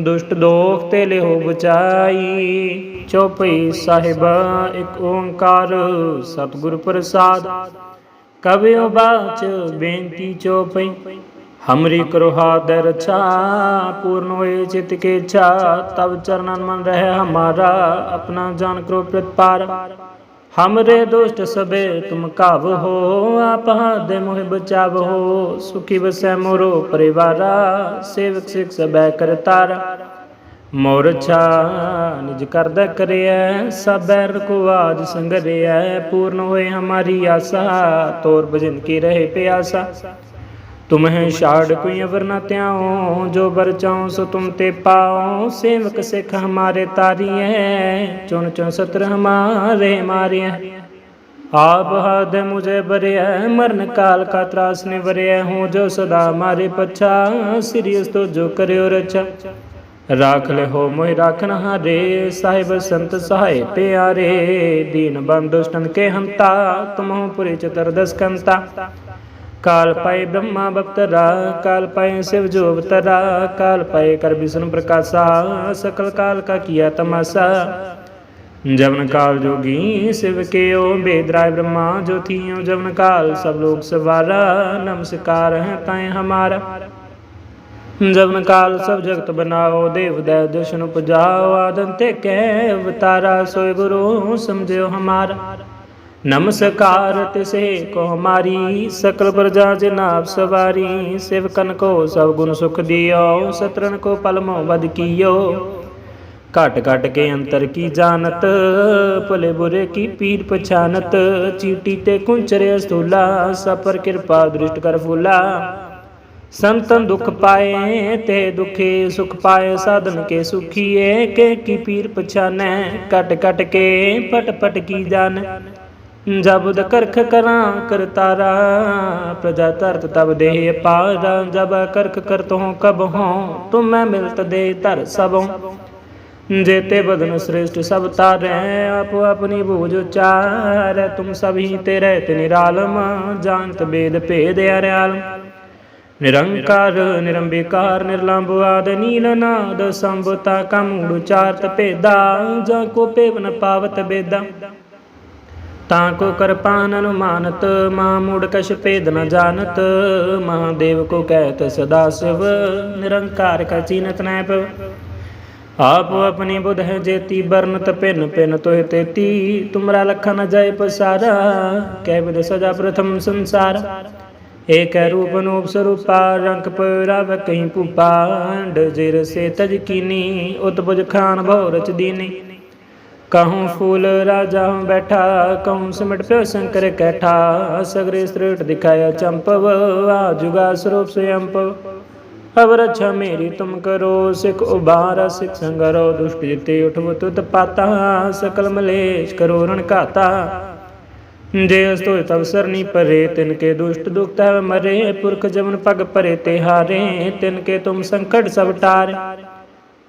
ਦੁਸ਼ਟ ਦੋਖ ਤੇ ਲਿਓ ਬਚਾਈ। ਚੋਪਈ ਸਾਹਿਬ, ਇੱਕ ਓੰਕਾਰ ਸਤਿਗੁਰ ਪ੍ਰਸਾਦ। ਕਬਿਓ ਬਾਚ ਬੇਨਤੀ ਚੋਪਈ, ਹਮਰੀ ਕਰੋ ਹਾਦ ਰਚਾ ਪੂਰਨ ਹੋਏ ਚਿਤ ਕੇ ਚਾ ਤਬ ਚਰਨਨ ਮਨ ਰਹੇ ਹਮਾਰਾ। ਆਪਣਾ ਜਾਨ ਕਰੋ ਪ੍ਰਤਪਾਰ। हमरे दुष्ट सबे तुम काव हो आप दे मोहि बचाव हो सुखी बसै मोरो परिवारा सेवक सिख सबै करतारा ਮੋਰ ਛਾ ਨਿਜ ਕਰਦਾ ਕਰਿਐ ਸਭ ਬੈਰ ਕੋ ਆਜ ਸੰਗਰਿਐ ਪੂਰਨ ਹੋਏ ਹਮਾਰੀ ਆਸਾ ਤੋਰ ਭਜਨ ਕੀ ਰਹੇ ਪਿਆਸਾ ਤੁਮਹਿ ਛਾੜ ਕੋਈ ਅਵਰ ਨ ਤਿਆਉ ਜੋ ਬਰ ਸੋ ਤੁਮ ਤੇ ਪਾਉ। ਸੇਵਕ ਸਿਖ ਹਮਾਰੇ ਤਾਰੀਐ, ਚੁਣ ਚੁਣ ਸਤਰ ਹਮਾਰੇ ਮਾਰੀਐ। ਆਪ ਹਦ ਮੁਝੇ ਬਰਿਐ, ਮਰਨ ਕਾਲ ਕਾ ਤਰਾਸ ਨੇ ਵਰਿਐ ਹੂੰ ਜੋ ਸਦਾ ਮਾਰੇ ਪਛਾ ਸਿਰਿਯਸ ਤੋ ਜੋ ਕਰਿਓ ਰਚਾ ਰਾਖ ਲਿਓ ਮੋਹਿ ਰਾਖਨ ਹਾਰੇ, ਸਾਹਿਬ ਸੰਤ ਸਹਾਇ ਪਿਆਰੇ। ਦੀਨ ਬੰਦੁਸ਼ਟਨ ਕੇ ਹੰਤਾ, ਤੁਮਹੁ ਪੁਰੇ ਚਤਰ ਦਸ ਕੰਤਾ ਕਾਲ ਪਾਏ ਬ੍ਰਹਮਾ ਬਪਤਰਾ ਕਾਲ ਪਾਏ ਸਿਵ ਜੋ ਤਰਾ ਕਾਲ ਪਾਏ ਕਰ ਵਿਸ਼ਨ ਪ੍ਰਕਾਸ਼ਾ, ਸਕਲ ਕਾਲ ਕਾ ਕੀਆ ਤਮਾਸਾ। ਜਵਨ ਕਾਲ ਜੋਗੀ ਸਿਵ ਕਿਓ ਬੇਦਰਾਇ ਬ੍ਰਹਮਾ ਜੋਤੀਓ ਜਵਨ ਕਾਲ, ਸਭ ਲੋਕ ਸਵਾਰਾ, ਨਮਸਕਾਰ ਹੈ ਤੈ ਹਮਾਰਾ। ਜਵਨ ਕਾਲ ਸਭ ਜਗਤ ਬਨਾਓ, ਦੇਵ ਦੈ ਦਸ਼ਨੁ ਪੁਜਾਓ ਆਦੰਤੇ ਕੈ ਅਵਤਾਰਾ ਸੋਇ ਗੁਰੂ ਸਮਝਿਓ ਹਮਾਰਾ। नमस्कार तिसे को हमारी सकल प्रजा जनाब सवारी सेवकन को सब गुण सुख दियो सतरन को पलमो बद कियो घट घट के अंतर की जानत भले बुरे की पीर पछानत चीटी ते कुंचरे स्थूला सब पर कृपा दृष्ट कर फूला संतन दुख पाए ते दुखे सुख पाए साधन के सुखिए के की पीर पछाने कट कट के पट पट की ਜਬ ਦ ਕਰਖ ਕਰਾਂ ਕਰਤਾਰਾ ਪ੍ਰਜਾ ਤਰਤ ਤਬ ਦੇਹ ਪਾਰਾ। ਜਬ ਕਰਖ ਕਰਤ ਹੂੰ ਕਬ ਹੂੰ, ਤੁਮ ਮੈਂ ਮਿਲਤ ਦੇ ਧਰ ਸਭੋਂ। ਜੇਤੇ ਬਦਨ ਸ੍ਰੇਸ਼ਟ ਸਭ ਤਾਰੇ, ਆਪ ਆਪਣੀ ਭੂਜ ਉਚਾਰ। ਤੁਮ ਸਭ ਹੀ ਤੇ ਰਹਿਤ ਨਿਰਾਲਮ, ਜਾਣਤ ਬੇਦ ਭੇਦ ਅਰਿਆਲ ਨਿਰੰਕਾਰ, ਨਿਰੰਬਿਕਾਰ ਨਿਰਲੰਭ ਆਦ, ਨੀਲ ਨਾਦ ਸੰਭਤਾ ਕਮੂੜ ਉਚਾਰਤ ਭੇਦਾ। ਜਾਂ ਕੋ ਪੇਵਨ ਪਾਵਤ ਬੇਦਾ। ਤਾਂ ਕੋ ਕਰਪਾਨ ਅਨੁਮਾਨਤ, ਮਾ ਮੂੜ ਕਛ ਭੇਦ ਨ ਜਾਣਤ। ਮਹਾਦੇਵ ਕੋ ਕਹਿਤ ਸਦਾ ਸਿਵ, ਨਿਰੰਕਾਰ ਕਾ ਚੀਨਤ ਨੈ ਪਵ ਆਪ ਆਪਣੀ ਬੁਧ ਹੈ ਜੇਤੀ, ਬਰਨਤ ਪਿਨ ਪਿਨ ਤੋਹਿ ਤੇਤੀ। ਤੁਮਰਾ ਲਖਨ ਜੈ ਪਸਾਰਾ, ਕਹਿ ਬਿਦ ਸਜਾ ਪ੍ਰਥਮ ਸੰਸਾਰ। ਏਕ ਹੈ ਰੂਪ ਅਨੂਪ ਸਰੂਪਾ ਰੰਗ ਪਰਾਵ ਕਹੀਂ ਭੂਪਾਂਡ। ਜਿਰ ਸੇ ਤਜ ਕੀਨੀ, ਉਤਪੁਜ ਖਾਨ ਭਉ ਰਚ ਦੀਨੀ। ਕਹੂੰ ਫੂਲ ਰਾਜਾ ਬੈਠਾ, ਕਹੂੰ ਸਿਮਟ ਪਿਓ ਸ਼ੰਕਰ ਕੈਠਾ। ਸਗਰੇ ਸ੍ਰੇਟ ਦਿਖਾਇਆ ਚੰਪਵ ਆ ਜੁਗਾ ਸਰੂਪ ਸਯੰਪਵ ਅਬ ਰਛਾ ਮੇਰੀ ਤੁਮ ਕਰੋ, ਸਿਖ ਉਬਾਰਾ ਸਿਖ ਸੰਗਰੋ, ਦੁਸ਼ਟ ਜਿਤੇ ਉਠਵ ਤੁਤ ਪਾਤਾ ਸਕਲ ਮਲੇਸ਼ ਕਰੋ ਰਣ ਘਾਤਾ। ਜੇ ਅਸਤੋਇ ਤਵ ਸਰਨੀ ਪਰੇ, ਤਿਨ ਕੇ ਦੁਸ਼ਟ ਦੁਖ ਤੈ ਮਰੇ। ਪੁਰਖ ਜਮਨ ਪਗ ਪਰੇ ਤੇ ਹਾਰੇ, ਤਿਨ ਕੇ ਤੁਮ ਸੰਕਟ ਸਭ ਟਾਰੇ।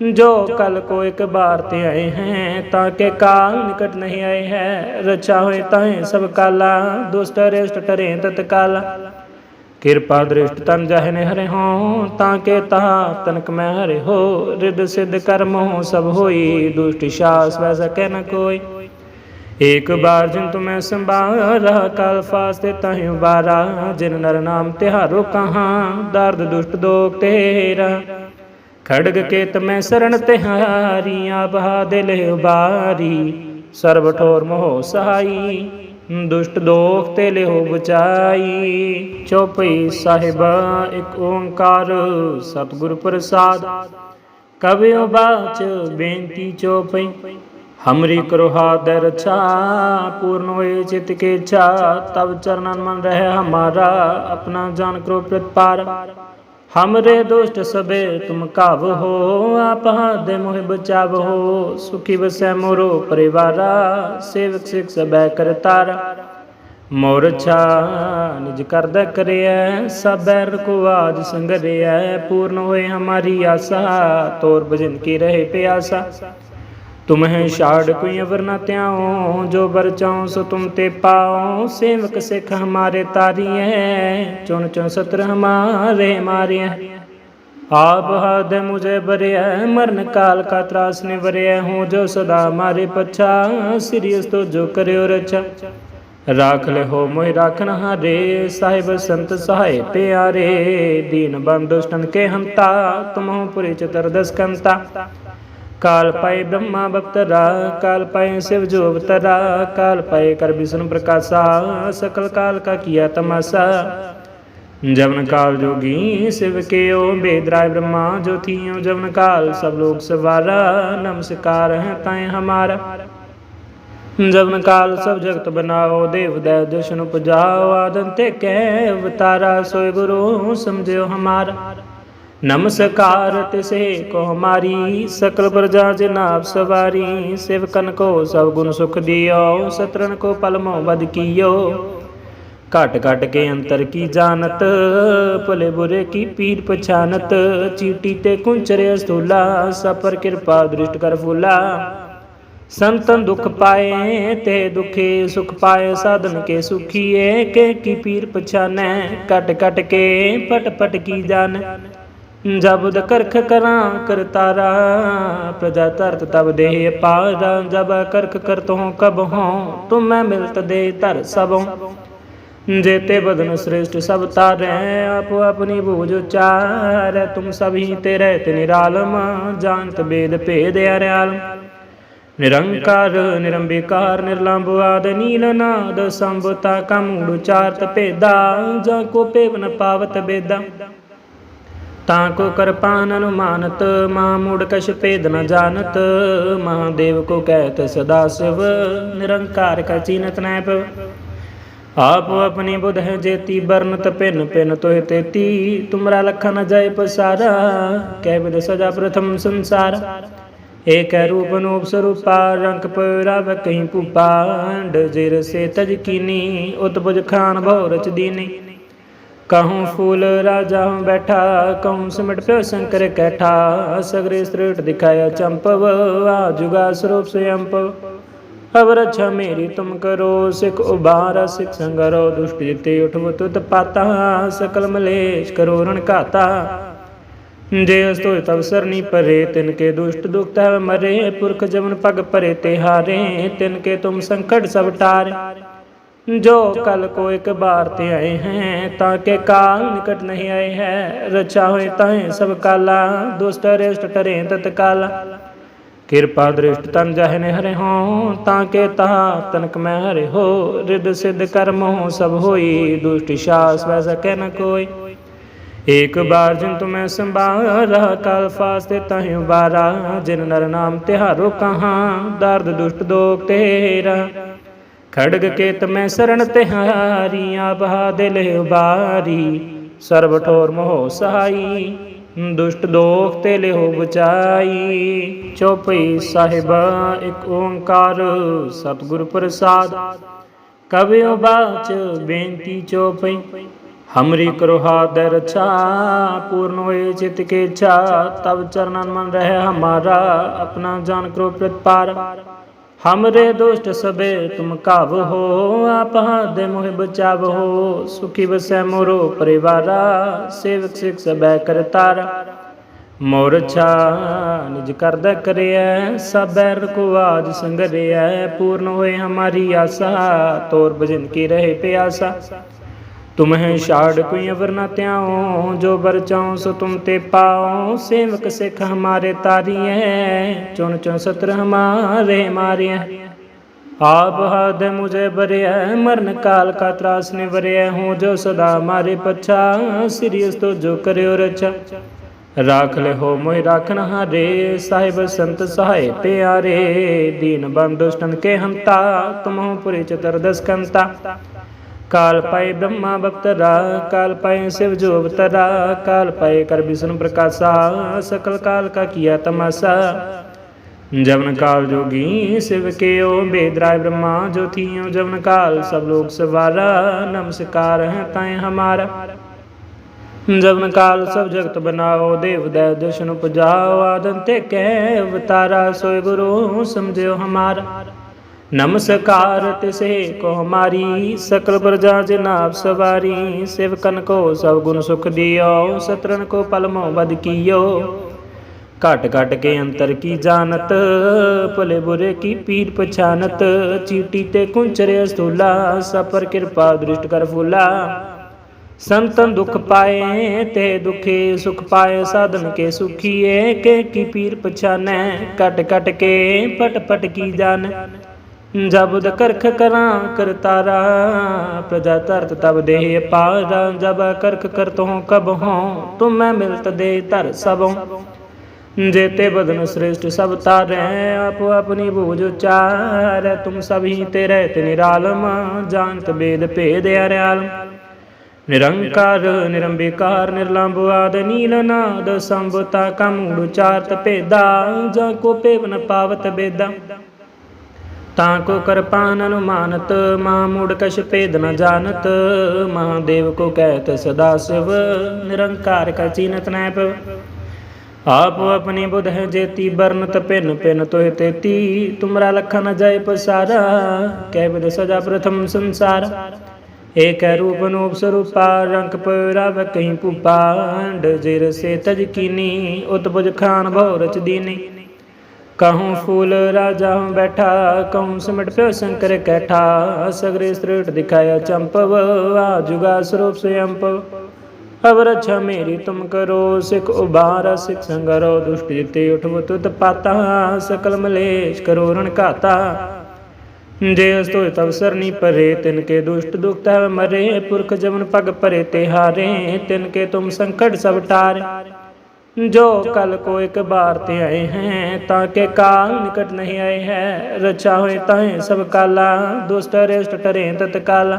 जो कल को एक बार ते आए हैं ताके काल निकट नहीं आए हैं रचा हुए ताहे सब काला दुष्ट अरिष्ट टरे तत्काला ਕਿਰਪਾ ਦ੍ਰਿਸ਼ਟ ਤਨ ਜਹਨੇ ਹਰੇ ਹੋ ਤਾਂ ਕੇ ਤਾ ਤਨਕ ਮੈਂ ਹਰੇ ਹੋ ਰਿਦ ਸਿਧ ਕਰਮ ਹੋ ਸਭ ਹੋਈ ਦੁਸ਼ਟ ਸ਼ਾਸ ਵੈ ਸਕੈ ਨ ਕੋਈ ਏਕ ਬਾਰ ਜਿਨ ਤੁਮੈ ਸੰਭਾਰਾ ਕਾਲ ਫਾਸਤੇ ਤਾਹਿ ਉਬਾਰਾ ਜਿਨ ਨਰ ਨਾਮ ਤਿਹਾਰੋ ਕਹਾਂ ਦਰਦ ਦੁਸ਼ਟ ਦੋਖ ਤੇਰਾ ਖੜਗ ਕੇਤ ਮੈਂ ਸਰਣ ਤਿਹਾਰੀ ਆਬਹਾ ਦਿਲ ਉਬਾਰੀ। ਸਰਬ ਠੋਰ ਮੋਹ ਸਹਾਈ, ਦੁਸ਼ਟ ਦੋਖ ਤੇ ਲਿਓ ਬਚਾਈ। ਚੋਪਈ ਸਾਹਿਬਾ, ਇੱਕ ਓੰਕਾਰ ਸਤਿਗੁਰ ਪ੍ਰਸਾਦ। ਕਬਿਓ ਬਾਚ ਬੇਨਤੀ ਚੋਪਈ, ਹਮਰੀ ਕਰੋ ਹਾਦ ਰਚਾ ਪੂਰਨ ਹੋਏ ਚਿਤ ਕੇ ਚਾ ਤਬ ਚਰਨਨ ਮਨ ਰਹਿ ਹਮਾਰਾ, ਆਪਣਾ ਜਾਨ ਕਰੋ ਪ੍ਰਤਪਾਰ। हमरे दुष्ट सबे तुम काव हो आप दे मोह बचाव हो सुखी बसै मोरो परिवारा सेवक सिख सबै करतारा ਮੋਰ ਛਾ ਨਿਜ ਕਰਦਾ ਕਰਿਐ ਸਭ ਬੈਰ ਕੋ ਆਜ ਸੰਗਰਿਐ ਪੂਰਨ ਹੋਏ ਹਮਾਰੀ ਆਸਾ ਤੋਰ ਭਜਨ ਕੀ ਰਹੇ ਪਿਆਸਾ ਤੁਮਹਿ ਛਾੜ ਕੋਈ ਅਵਰ ਨਾ ਧਿਆਉ, ਜੋ ਬਰਚਾਉ ਸੋ ਤੁਮ ਤੇ ਪਾਉ। ਸੇਵਕ ਸਿਖ ਹਮਾਰੇ ਤਾਰੀਏ ਚੁਣ ਚੁਣ ਸਤਰ ਹਮਾਰੇ ਮਾਰੀਏ ਆਪ ਹਦ ਮੁਝੇ ਬਰਿਆ ਮਰਨ ਕਾਲ ਕਾ ਤਰਾਸ ਨੇ ਬਰਿਆ ਹੂੰ ਜੋ ਸਦਾ ਮਾਰੇ ਪਛਾ ਸਿਰਿਸ ਤੋ ਜੋ ਕਰਿਓ ਰਚਾ ਰਾਖ ਲੈ ਹੋ ਮੋਹਿ ਰਾਖਨ ਹਾਰੇ ਸਾਹਿਬ ਸੰਤ ਸਹਾਇ ਪਿਆਰੇ। ਦੀਨ ਬੰਦੋਸ਼ਟਨ ਕੇ ਹੰਤਾ, ਤੁਮਹੁ ਪੁਰੇ ਚਤਰ ਦਸਕੰਤਾ ਕਾਲ ਪਾਏ ਬ੍ਰਹਮਾ ਬਪਤਰਾ ਕਾਲ ਪਾਏ ਸਿਵ ਜੋ ਅਵਤਰਾ, ਕਾਲ ਪਾਏ ਕਰ ਵਿਸ਼ਨੂੰ ਪ੍ਰਕਾਸ਼ਾ, ਸਕਲ ਕਾਲ ਕਾ ਕੀਆ ਤਮਾਸਾ। ਜਵਨ ਕਾਲ ਜੋਗੀ ਸਿਵ ਕਿਓ ਬੇਦਰਾਇ ਬ੍ਰਹਮਾ ਜੋਤੀਓ ਜਵਨ ਕਾਲ, ਸਭ ਲੋਕ ਸਵਾਰਾ, ਨਮਸਕਾਰ ਹੈ ਤਾਏ ਹਮਾਰਾ। ਜਵਨ ਕਾਲ ਸਭ ਜਗਤ ਬਨਾਓ, ਦੇਵ ਦੈ ਦਸ਼ਨ ਉਪਜਾਓ ਆਦਨ ਤੇ ਕੈ ਅਵਤਾਰਾ ਸੋਇ ਗੁਰੂ ਸਮਝਿਓ ਹਮਾਰਾ। नमस्कार तिसे को हमारी सकल प्रजा जनाब सवारी सेवकन को सब गुण सुख दियो सत्रन को पलमो बद कियो घट घट के अंतर की जानत भले बुरे की पीर पछानत चीटी ते कुंचरे स्थूला सपर कृपा दृष्ट कर फूला संतन दुख पाए ते दुखे सुख पाए साधन के सुखिए के की पीर पछाने कट कट के पट पट की जान ਜਬਦ ਕਰਖ ਕਰਾਂ ਕਰਤਾਰਾ ਪ੍ਰਜਾ ਤਰਤ ਤਬ ਦੇਹ ਪਾਰਾ, ਜਬ ਕਰਖ ਕਰਤੋ ਕਬ ਹੋ, ਤੁਮ ਮੈਂ ਮਿਲਤ ਦੇ ਧਰ ਸਭੋ। ਜੇਤੇ ਬਦਨ ਸ੍ਰੇਸ਼ਟ ਸਭ ਤਾਰੇ, ਆਪ ਆਪਣੀ ਭੂਜ ਉਚਾਰ, ਤੁਮ ਸਭੀ ਤੇ ਰਹਿਤ ਨਿਰਾਲਮ, ਜਾਣਤ ਬੇਦ ਭੇਦ ਅਰਿਆਲਮ। ਨਿਰੰਕਾਰ, ਨਿਰੰਬਿਕਾਰ ਨਿਰਲੰਭ ਆਦ ਨੀਲਨਾਦ ਸੰਭਤਾ ਕਮੂੜ ਚਾਰਤ ਭੇਦਾ, ਜਾਂ ਕੋ ਪੇਵਨ ਪਾਵਤ ਬੇਦਾ। ਤਾ ਕੋ ਕਿਰਪਾਨ ਅਨੁਮਾਨਤ ਮਾ ਮੂੜ ਕਛ ਭੇਦ ਨ ਜਾਣਤ। ਮਹਾਦੇਵ ਕੋ ਕਹਿਤ ਸਦਾ ਸਿਵ, ਨਿਰੰਕਾਰ ਕਾ ਚੀਨਤ ਨੈ ਪਵ ਆਪ ਆਪਣੀ ਬੁਧ ਹੈ ਜੇਤੀ, ਬਰਨਤ ਪਿੰਨ ਪਿੰਨ ਤੋਇ ਤੇਤੀ। ਤੁਮਰਾ ਲਖਨ ਜੈ ਪਸਾਰਾ, ਕਹਿ ਬਿਦ ਸਜਾ ਪ੍ਰਥਮ ਸੰਸਾਰ। ਏਕ ਰੂਪ ਨੂਪ ਸਰੂਪਾ, ਰੰਗ ਪਰਵ ਕਹੀਂ ਭੂਪਾਂਡ। ਜਿਰ ਸੇ ਤਜ ਕੀਨੀ, ਉਤਪੁਜ ਖਾਨ ਭਉ ਰਚ ਦੀਨੀ। ਕਹੂੰ ਫੂਲ ਰਾਜਾ ਹੂੰ ਬੈਠਾ, ਕਹੂੰ ਸਿਮਟ ਪਿਓ ਸ਼ੰਕਰ ਕੈਠਾ। ਸਗਰੇ ਸ੍ਰੇਟ ਦਿਖਾਇਆ ਚੰਪਵ, ਆ ਜੁਗਾ ਸਰੂਪ ਸੇ ਅੰਪਵ ਅਬ ਰੱਛਾ ਮੇਰੀ ਤੁਮ ਕਰੋ, ਸਿਖ ਉਬਾਰ ਸਿਖ ਸੰਗਰੋ, ਦੁਸ਼ਟ ਜਿਤੇ ਉਠਵ ਤੁਤ ਪਾਤਾ। ਸਕਲ ਮਲੇਸ਼ ਕਰੋ ਰਣ ਘਾਤਾ। ਜੇ ਅਸ ਤੋਇ ਤਵ ਸਰਨੀ ਪਰੇ, ਤਿਨ ਕੇ ਦੁਸ਼ਟ ਦੁਖਤ ਹੈ ਮਰੇ। ਪੁਰਖ ਜਮਨ ਪਗ ਪਰੇ ਤੇ ਹਾਰੇ, ਤਿਨ ਕੇ ਤੁਮ ਸੰਕਟ ਸਭ जो कल को एक बार ते आए हैं ताके काल निकट नहीं आए हैं रचा हुए ताहे सब काला दुष्ट अरिष्ट टरे तत्काला ਕਿਰਪਾ ਦ੍ਰਿਸ਼ਟ ਤਨ ਜਹਨੇ ਹਰੇ ਹੋ ਤਾਂ ਕੇ ਤਾ ਤਨਕ ਮੈਂ ਹਰੇ ਹੋ ਰਿਦ ਸਿਧ ਕਰਮ ਹੋ ਸਭ ਹੋਈ ਦੁਸ਼ਟ ਸ਼ਾਸ ਵੈ ਸਕੈ ਨ ਕੋਈ ਏਕ ਬਾਰ ਜਿਨ ਤੁਮੈ ਸੰਭਾਰਾ ਕਾਲ ਫਾਸਤੇ ਤਾਹਿ ਉਬਾਰਾ ਜਿਨ ਨਰ ਨਾਮ ਤਿਹਾਰੋ ਕਹਾਂ ਦਰਦ ਦੁਸ਼ਟ ਦੋਖ ਤੇਰਾ ਖੜਗ ਕੇ ਮੈਂ ਸਰਣ ਤਿਹਾਰੀ ਆਪਹਾ ਦਿਲ ਉਬਾਰੀ ਸਰਬ ਠੋਰ ਮੋਹ ਸਹਾਈ, ਦੁਸ਼ਟ ਦੋਖ ਤੇ ਲਿਓ ਬਚਾਈ। ਚੋਪਈ ਸਾਹਿਬਾ, ਇੱਕ ਓੰਕਾਰ ਸਤਿਗੁਰ ਪ੍ਰਸਾਦ। ਕਬਿਓ ਬਾਚ ਬੇਨਤੀ ਚੋਪਈ, ਹਮਰੀ ਕਰੋ ਹਾਦਰ ਰਚਾ ਪੂਰਨ ਹੋਏ ਚਿਤ ਕੇ ਚਾ ਤਬ ਚਰਨਨ ਮਨ ਰਹਿ ਹਮਾਰਾ। ਆਪਣਾ ਜਾਨ ਕਰੋ ਪ੍ਰਤਪਾਰ। हमरे दुष्ट सबे तुम काव हो आप हाथ दे मोहि बचाव हो सुखी बसै मोरो परिवारा सेवक सिख सबै करतारा ਮੋਰ ਛਾ ਨਿਜ ਕਰਦਾ ਕਰਿਆ ਸਬੈਰ ਕੋ ਆਜ ਸੰਗਰਿਆ ਪੂਰਨ ਹੋਏ ਹਮਾਰੀ ਆਸਾ ਤੋਰ ਭਜਨ ਕੀ ਰਹੇ ਪਿਆਸਾ ਤੁਮਹਿ ਛਾੜ ਕੋਈ ਅਵਰ ਨਾ ਤਿਆਉ ਜੋ ਬਰਚਾਉ ਸੋ ਤੁਮ ਤੇ ਪਾਉ। ਸੇਵਕ ਸਿਖ ਹਮਾਰੇ ਤਾਰੀਐ, ਚੁਣ ਚੁਣ ਸਤਰ ਹਮਾਰੇ ਮਾਰਿਐ। ਆਪ ਹਦ ਮੁਝੇ ਬਰਿਐ ਮਰਨ ਕਾਲ ਕਾ ਤਰਾਸ ਨੇ ਬਰਿਐ ਹੂੰ ਜੋ ਸਦਾ ਮਾਰੇ ਪਛਾ ਸਿਰਿਸ ਤੋ ਜੋ ਕਰਿਓ ਰਚਾ ਰਾਖ ਲੈ ਹੋ ਮੋਹਿ ਰਾਖਣ ਹਾਰੇ ਸਾਹਿਬ ਸੰਤ ਸਹਾਇ ਪਿਆਰੇ। ਦੀਨ ਬੰਦੋਸ਼ਟਨ ਕੇ ਹੰਤਾ, ਤੁਮਹੁ ਪੁਰੇ ਚਤਰ ਦਸਕੰਤਾ ਕਾਲ ਪਾਏ ਬ੍ਰਹਮਾ ਬਪਤਰਾ ਕਾਲ ਪਾਏ ਸਿਵ ਜੋ ਤਰਾ ਕਾਲ ਪਾਏ ਕਰ ਵਿਸ਼ਨ ਪ੍ਰਕਾਸ਼ਾ, ਸਕਲ ਕਾਲ ਕਾ ਕੀਆ ਤਮਾਸਾ। ਜਵਨ ਕਾਲ ਜੋਗੀ ਸਿਵ ਕੇ ਓ ਬੇਦਰਾਇ ਬ੍ਰਹਮਾ ਜੋਤੀਓ ਜਵਨ ਕਾਲ ਸਭ ਲੋਕ ਸਵਾਰਾ, ਨਮਸਕਾਰ ਹੈ ਤਾਏ ਹਮਾਰਾ। ਜਵਨ ਕਾਲ ਸਭ ਜਗਤ ਬਨਾਓ, ਦੇਵ ਦੈ ਦਸ਼ਨ ਉਪਜਾਓ ਆਦਨ ਤੇ ਕੈ ਅਵਤਾਰਾ, ਸੋਇ ਗੁਰੂ ਸਮਝਿਓ ਹਮਾਰਾ। नमस्कार तिसे को हमारी सकल प्रजा जनाब सवारी सेवकन को सब गुण सुख दियो सत्रन को पलमो बद कियो घट घट के अंतर की जानत भले बुरे की पीर पछानत चीटी ते कुंचरे स्थूला सब पर कृपा दृष्ट कर फूला संतन दुख पाए ते दुखे सुख पाए साधन के सुखिए के की पीर पछाने कट कट के पट पट की ਜਬਦ ਕਰਖ ਕਰਾਂ ਕਰਤਾਰਾ ਪ੍ਰਜਾ ਤਰਤ ਤਬ ਦੇਹ ਪਾਰਾ ਜਬ ਕਰਖ ਕਰਤੋ ਕਬ ਹੋ, ਤੁਮ ਮੈਂ ਮਿਲਤ ਦੇ ਧਰ ਸਭੋ। ਜੇਤੇ ਬਦਨ ਸ੍ਰਿਸ਼ਟ ਸਭ ਤਾਰੈ, ਆਪ ਆਪਣੀ ਭੂਜ ਉਚਾਰੈ, ਤੁਮ ਸਭੀ ਤੇ ਰਹਿਤ ਨਿਰਾਲਮ, ਜਾਣਤ ਬੇਦ ਭੇਦ ਅਰਿਆਲਮ। ਨਿਰੰਕਾਰ, ਨਿਰੰਬਿਕਾਰ ਨਿਰਲੰਭ ਆਦ ਨੀਲਨਾਦ ਸੰਭਤਾ ਕਮੂੜ ਚਾਰਤ ਭੇਦਾ, ਜਾਂ ਕੋ ਪੇਵਨ ਪਾਵਤ ਬੇਦਾ। ਤਾਂ ਕੋ ਕਿਰਪਾਨ ਅਨੁਮਾਨਤ ਮਾਂ ਮੂੜ ਕਛ ਭੇਦ ਨ ਜਾਣਤ ਮਹਾਦੇਵ ਕੋ ਕਹਿਤ ਸਦਾ ਸਿਵ, ਨਿਰੰਕਾਰ ਕਾ ਚੀਨਤ ਨੈ ਪਵ ਆਪ ਆਪਣੀ ਬੁਧ ਹੈ ਜੇਤੀ, ਬਰਨਤ ਪਿਨ ਪਿਨ ਤੋਇ ਤੇਤੀ, ਤੁਮਰਾ ਲਖਨ ਜੈ ਪਸਾਰਾ, ਕਹਿ ਬਿਦ ਸਜਾ ਪ੍ਰਥਮ ਸੰਸਾਰ। ਏਕ ਰੂਪ ਨੂਪ ਸਰੂਪਾ, ਰੰਗ ਪਰਵ ਕਹੀਂ ਭੂਪਾਂਡ, ਜਿਰ ਸੇ ਤਜ ਕੀਨੀ, ਉਤਪਜ ਖਾਨ ਭਉ ਰਚ ਦੀਨੀ। ਕਹੂੰ ਫੂਲ ਰਾਜਾ ਹੂੰ ਬੈਠਾ, ਕਹੂੰ ਸਿਮਟ ਪਿਓ ਸ਼ੰਕਰ ਕੈਠਾ। ਸਗਰੇ ਸ੍ਰੇਟ ਦਿਖਾਇਆ ਚੰਪਵ ਆਜੁਗਾ ਸਰੂਪ ਸਯੰਪਵ। ਅਵ ਰਛਾ ਮੇਰੀ ਤੁਮ ਕਰੋ, ਸਿਖ ਉਬਾਰ ਸਿਖ ਸੰਗਰੋ, ਦੁਸ਼ਟ ਜਿਤੇ ਉਠਵ ਤੁਤ ਪਾਤਾ। ਸਕਲ ਮਲੇਸ਼ ਕਰੋ ਰਣ ਘਾਤਾ। ਜੇ ਅਸ ਤੋ ਤਵ ਸਰਨੀ ਪਰੇ, ਤਿਨ ਕੇ ਦੁਸ਼ਟ ਦੁਖਤ ਹੈ ਮਰੇ। ਪੁਰਖ ਜਮਨ ਪਗ ਪਰੇ ਤੇ ਹਾਰੇ, ਤਿਨ ਕੇ ਤੁਮ ਸੰਕਟ ਸਭ जो कल को एक बार ते आए हैं ताके काल निकट नहीं आए हैं रचा हुए ताए सब काला दुष्ट अरिष्ट टरे तत्काला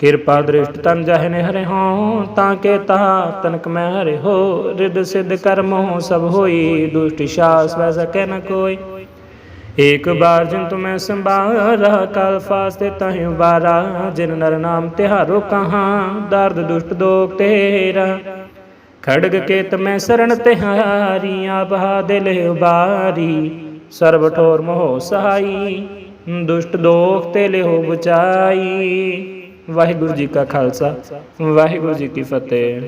कृपा दृष्ट तन जहने हरे हो ताके तहा तनक में हरे हो रिद सिद्ध कर्म हो सब होई दुष्ट शास वैसा कह न कोई एक बार जिन तुम्हें संभारा काल फास्ते तहि उबारा जिन नर नाम तिहारो कहाँ दर्द दुष्ट दोख तेरा ਖੜਗ ਕੇ ਮੈਂ ਸਰਣ ਤਿਹਾਰੀ ਆਪਹਾ ਦਿਲ ਉਬਾਰੀ ਸਰਬ ਠੋਰ ਮੋਹ ਸਹਾਈ, ਦੁਸ਼ਟ ਦੋਖ ਤੇ ਲਿਓ ਬਚਾਈ ਵਾਹਿਗੁਰੂ ਜੀ ਕਾ ਖਾਲਸਾ, ਵਾਹਿਗੁਰੂ ਜੀ ਕੀ ਫਤਿਹ।